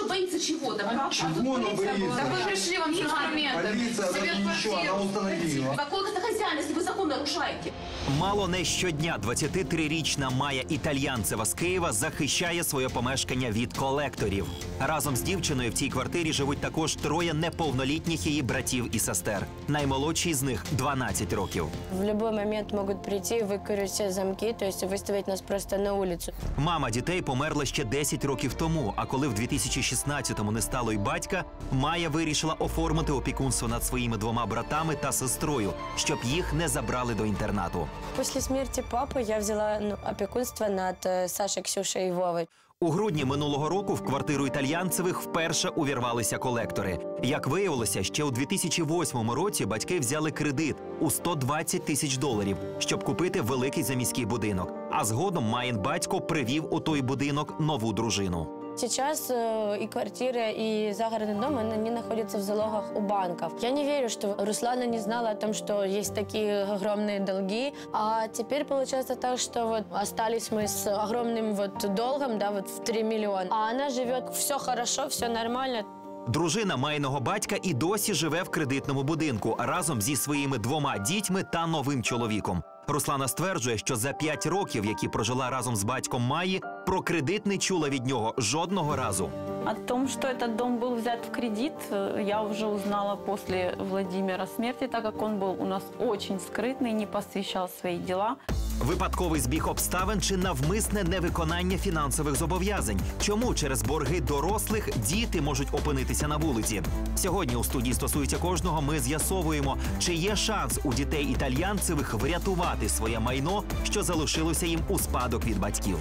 тоже боится чего-то. А Чего тут она боится? Да вы пришли, вам с инструментами. Полиция, она ничего, квартиру. она установила. Какой это хозяин, если вы закон нарушаете? Мало не щодня 23-річна Майя Італьянцева з Києва захищає своє помешкання від колекторів. Разом з дівчиною в цій квартирі живуть також троє неповнолітніх її братів і сестер. Наймолодший з них 12 років. В любой момент могут прийти и выкурить все замки, то есть выставить нас просто на улицу. Мама дітей померла ще 10 років тому. А коли в 2016-му не стало й батька, Майя вирішила оформити опікунство над своїми двома братами та сестрою, щоб їх не забрали до інтернату. После смерти папы я взяла ну, опекунство над э, Сашей, Ксюшей и У грудні минулого року в квартиру італьянцевих вперше увірвалися колектори. Як виявилося, ще у 2008 році батьки взяли кредит у 120 тисяч доларів, щоб купити великий заміський будинок. А згодом Маїн батько привів у той будинок нову дружину. Сейчас э, и квартира, и загородный дом, они находятся в залогах у банков. Я не верю, что Руслана не знала о том, что есть такие огромные долги. А теперь получается так, что вот остались мы с огромным вот долгом, да, вот в 3 миллиона. А она живет, все хорошо, все нормально. Дружина майного батька і досі живе в кредитному будинку разом зі своїми двома дітьми та новим чоловіком. Руслана стверджує, що за п'ять років, які прожила разом з батьком Маї, про кредит не чула від нього жодного разу. О том, что этот дом был взят в кредит, э, я уже узнала после Владимира смерти, так как он был у нас очень скрытный, не посвящал свои дела. Випадковий збіг обставин чи навмисне невиконання фінансових зобов'язань. Чому через борги дорослих діти можуть опинитися на вулиці? Сьогодні у студії стосується кожного. Ми з'ясовуємо, чи є шанс у дітей італьянцевих врятувати своє майно, що залишилося їм у спадок від батьків.